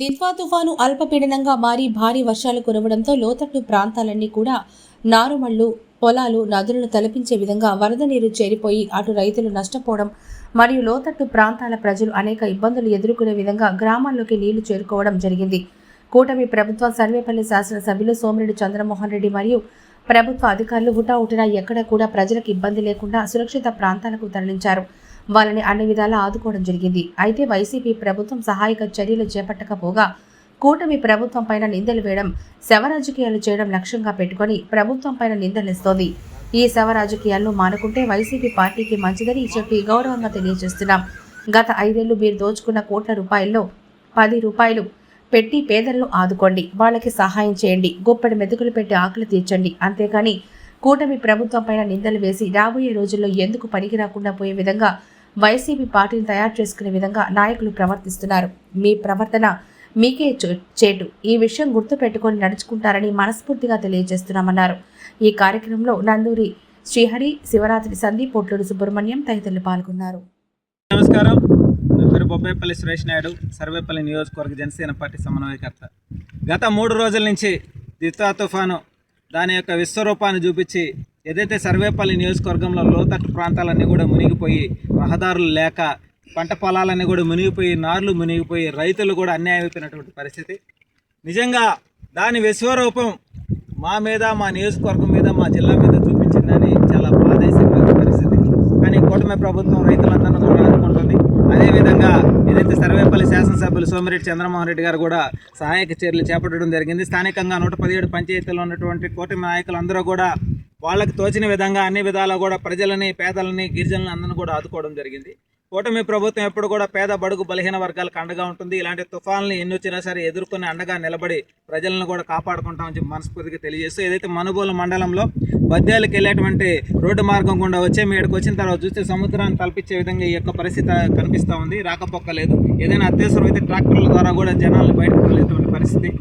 దిద్వా తుఫాను అల్పపీడనంగా మారి భారీ వర్షాలు కురవడంతో లోతట్టు ప్రాంతాలన్నీ కూడా నారుమళ్ళు పొలాలు నదులను తలపించే విధంగా వరద నీరు చేరిపోయి అటు రైతులు నష్టపోవడం మరియు లోతట్టు ప్రాంతాల ప్రజలు అనేక ఇబ్బందులు ఎదుర్కొనే విధంగా గ్రామాల్లోకి నీళ్ళు చేరుకోవడం జరిగింది. కూటమి ప్రభుత్వం సర్వేపల్లి శాసనసభ్యులు సోమిరెడ్డి చంద్రమోహన్ రెడ్డి మరియు ప్రభుత్వ అధికారులు హుటాహుటిన ఎక్కడ కూడా ప్రజలకు ఇబ్బంది లేకుండా సురక్షిత ప్రాంతాలకు తరలించారు. వాళ్ళని అన్ని విధాలా ఆదుకోవడం జరిగింది. అయితే వైసీపీ ప్రభుత్వం సహాయక చర్యలు చేపట్టకపోగా కూటమి ప్రభుత్వం పైన నిందలు వేయడం శవ రాజకీయాలు చేయడం లక్ష్యంగా పెట్టుకొని ప్రభుత్వం పైన నిందలేస్తోంది. ఈ శవ రాజకీయాలను మానుకుంటే వైసీపీ పార్టీకి మంచిదని చెప్పి గౌరవంగా తెలియజేస్తున్నాం. గత ఐదేళ్ళు మీరు దోచుకున్న కోట్ల రూపాయల్లో పది రూపాయలు పెట్టి పేదలను ఆదుకోండి. వాళ్ళకి సహాయం చేయండి. గొప్పటి మెతుకులు పెట్టి ఆకలి తీర్చండి. అంతేకాని కూటమి ప్రభుత్వం పైన నిందలు వేసి రాబోయే రోజుల్లో ఎందుకు పనికి రాకుండా పోయే విధంగా వైసీపీ పార్టీని తయారు చేసుకునే విధంగా నాయకులు ప్రవర్తిస్తున్నారు. మీ ప్రవర్తన మీకే చేటు. ఈ విషయం గుర్తు పెట్టుకొని నడుచుకుంటారని మనస్ఫూర్తిగా తెలియజేస్తున్నామన్నారు. ఈ కార్యక్రమంలో నందూరి శ్రీహరి శివరాత్రి సందీప్ పొట్లూరు సుబ్రహ్మణ్యం తదితరులు పాల్గొన్నారు. నమస్కారం. నా పేరు బొబ్బాయిపల్లి సురేష్ నాయుడు సర్వేపల్లి నియోజకవర్గ జనసేన పార్టీ సమన్వయకర్త. గత మూడు రోజుల నుంచి దిత్తా తుఫాను దాని యొక్క విశ్వరూపాన్ని చూపించి ఏదైతే సర్వేపల్లి నియోజకవర్గంలో లోతట్టు ప్రాంతాలన్నీ కూడా మునిగిపోయి రహదారులు లేక పంట పొలాలన్నీ కూడా మునిగిపోయి నార్లు మునిగిపోయి రైతులు కూడా అన్యాయం అయిపోయినటువంటి పరిస్థితి. నిజంగా దాని విశ్వరూపం మా మీద మా నియోజకవర్గం మీద మా జిల్లా మీద చూపించిందని చాలా బాధేసే పరిస్థితి. కానీ కూటమి ప్రభుత్వం రైతులందరినీ కూడా ఆదుకుంటుంది. అదేవిధంగా ఏదైతే సర్వేపల్లి శాసనసభ్యులు సోమిరెడ్డి చంద్రమోహన్ రెడ్డి గారు కూడా సహాయక చర్యలు చేపట్టడం జరిగింది. స్థానికంగా నూట పదిహేడు పంచాయతీల్లో ఉన్నటువంటి కూటమి నాయకులందరూ కూడా వాళ్ళకి తోచిన విధంగా అన్ని విధాలా కూడా ప్రజలని పేదలని గిరిజనులను అందరిని కూడా ఆదుకోవడం జరిగింది. కూటమి ప్రభుత్వం ఎప్పుడు కూడా పేద బడుగు బలహీన వర్గాలకు అండగా ఉంటుంది. ఇలాంటి తుఫాన్లు ఎన్ని వచ్చినా సరే ఎదుర్కొని అండగా నిలబడి ప్రజలను కూడా కాపాడుకుంటామని చెప్పి మనస్ఫూర్తిగా తెలియజేస్తూ ఏదైతే మనుబోలు మండలంలో బద్యాలకు వెళ్ళేటువంటి రోడ్డు మార్గం గుండా వచ్చే మీడకు వచ్చిన తర్వాత చూస్తే సముద్రాన్ని తలపించే విధంగా ఈ యొక్క పరిస్థితి కనిపిస్తూ ఉంది. రాకపోకలేదు ఏదైనా అత్యవసరం అయితే ట్రాక్టర్ల ద్వారా కూడా జనాలను బయటకు వెళ్ళేటువంటి పరిస్థితి.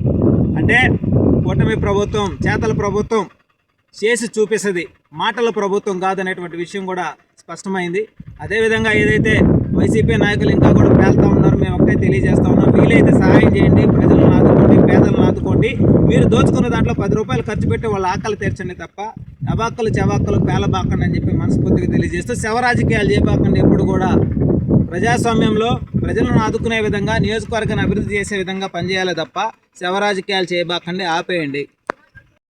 అంటే కూటమి ప్రభుత్వం చేతల ప్రభుత్వం చేసి చూపిస్తుంది మాటల ప్రభుత్వం కాదనేటువంటి విషయం కూడా స్పష్టమైంది. అదేవిధంగా ఏదైతే వైసీపీ నాయకులు ఇంకా కూడా పేలుతా ఉన్నారు మేము ఒకటే తెలియజేస్తా ఉన్నాం. వీలైతే సహాయం చేయండి ప్రజలను ఆదుకోండి పేదలను ఆదుకోండి. మీరు దోచుకున్న దాంట్లో పది రూపాయలు ఖర్చు పెట్టి వాళ్ళ ఆకలి తీర్చండి తప్ప అబాక్కలు చవాక్కలు పేలబాకండి అని చెప్పి మనస్ఫూర్తిగా తెలియజేస్తూ శవ రాజకీయాలు చేయబాకండి ఎప్పుడు కూడా. ప్రజాస్వామ్యంలో ప్రజలను ఆదుకునే విధంగా నియోజకవర్గాన్ని అభివృద్ధి చేసే విధంగా పనిచేయాలి తప్ప శవ రాజకీయాలు చేయబాకండి ఆపేయండి.